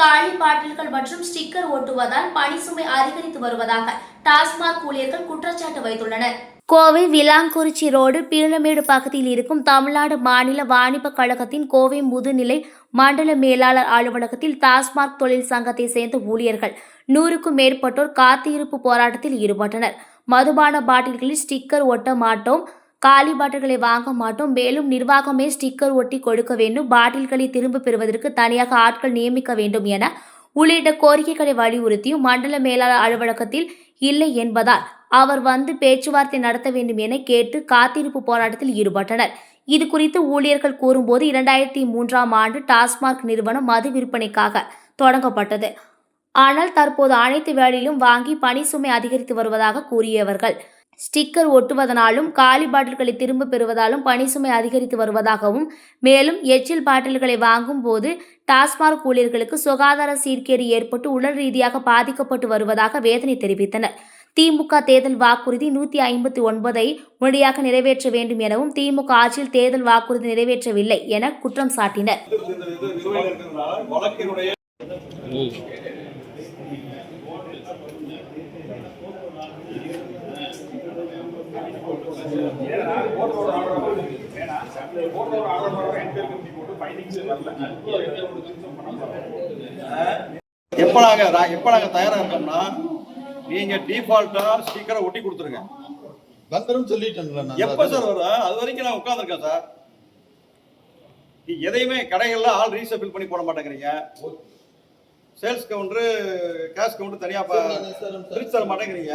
காலி பாட்டில்கள் மற்றும் ஸ்டிக்கர் ஒட்டுவதால் பணி சுமை அதிகரித்து வருவதாக டாஸ்மாக் ஊழியர்கள் குற்றச்சாட்டு வைத்துள்ளனர். கோவை விலாங்குறிச்சி ரோடு பீளமேடு பகுதியில் இருக்கும் தமிழ்நாடு மாநில வாணிப கழகத்தின் கோவை முதுநிலை மண்டல மேலாளர் அலுவலகத்தில் டாஸ்மாக் தொழில் சங்கத்தை சேர்ந்த ஊழியர்கள் நூறுக்கும் மேற்பட்டோர் காத்திருப்பு போராட்டத்தில் ஈடுபட்டனர். மதுபான பாட்டில்களில் ஸ்டிக்கர் ஒட்ட மாட்டோம் காலி பாட்டில்களை வாங்க மாட்டோம். மேலும் நிர்வாகமே ஸ்டிக்கர் ஒட்டி கொடுக்க வேண்டும். பாட்டில்களை திரும்ப பெறுவதற்கு தனியாக ஆட்கள் நியமிக்க வேண்டும் என உள்ளிட்ட கோரிக்கைகளை வலியுறுத்தியும் மண்டல மேலாளர் அலுவலகத்தில் இல்லை என்பதால் அவர் வந்து பேச்சுவார்த்தை நடத்த வேண்டும் என கேட்டு காத்திருப்பு போராட்டத்தில் ஈடுபட்டனர். இது குறித்து ஊழியர்கள் கூறும்போது இரண்டாயிரத்தி மூன்றாம் ஆண்டு டாஸ்மாக் நிறுவனம் மது விற்பனைக்காக தொடங்கப்பட்டது. ஆனால் தற்போது அனைத்து வேலையிலும் வாங்கி பணி சுமை அதிகரித்து வருவதாக கூறியவர்கள். ஸ்டிக்கர் ஒட்டுவதனாலும் காலி பாட்டில்களை திரும்ப பெறுவதாலும் பணிசுமை அதிகரித்து வருவதாகவும் மேலும் எச்சில் பாட்டில்களை வாங்கும் போது டாஸ்மாக் ஊழியர்களுக்கு சுகாதார சீர்கேடு ஏற்பட்டு உடல் ரீதியாக பாதிக்கப்பட்டு வருவதாக வேதனை தெரிவித்தனர். திமுக தேர்தல் வாக்குறுதி நூற்றி ஐம்பத்தி ஒன்பதை முறையாக நிறைவேற்ற வேண்டும் எனவும் திமுக ஆட்சியில் தேர்தல் வாக்குறுதி நிறைவேற்றவில்லை என குற்றம் சாட்டினர். எப்போ நாங்கள் எப்போ நாங்கள் தயாராக இருக்கோம்னா நீங்கள் டிஃபால்ட்டாக ஸ்டிக்கரை ஒட்டி கொடுத்துருங்க. வந்துரும் சொல்லிட்டேன்ல நான். எப்போ சார் வரும் அது வரைக்கும் நான் உட்காந்துருக்கேன் சார். நீ எதையுமே கடைகள்ல ஆள் ரீசபிள் பண்ணி போட மாட்டேங்கிறீங்க. சேல்ஸ் கவுண்டரு கேஷ் கவுண்டர் தனியா ப- பிரிச்சு தர மாட்டேங்கிறீங்க.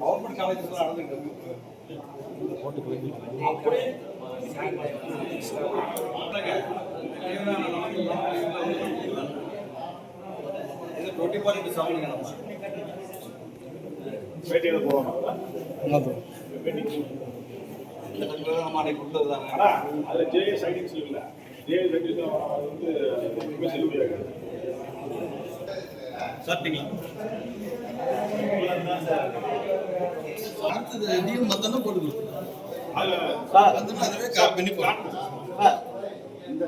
கவர்மெண்ட் காலேஜஸ் நடந்துட்டு இருக்கு அப்படியே இது டுவெண்ட்டி பாயிண்ட் செவனுங்க நம்ம. பேட்டியில போகணும். நம்ம அன்னைக்கு கொடுத்தது ஆனா அதுல ஜேஎஸ் ஐடிங்ஸ் இல்ல. ஜேஎஸ் ஐடிங்ஸ் வந்து சாப்பிட்டீங்களா? அடுத்தது இதையும் மத்தனும் போட்டு அதுவே காப்பி பண்ணி இந்த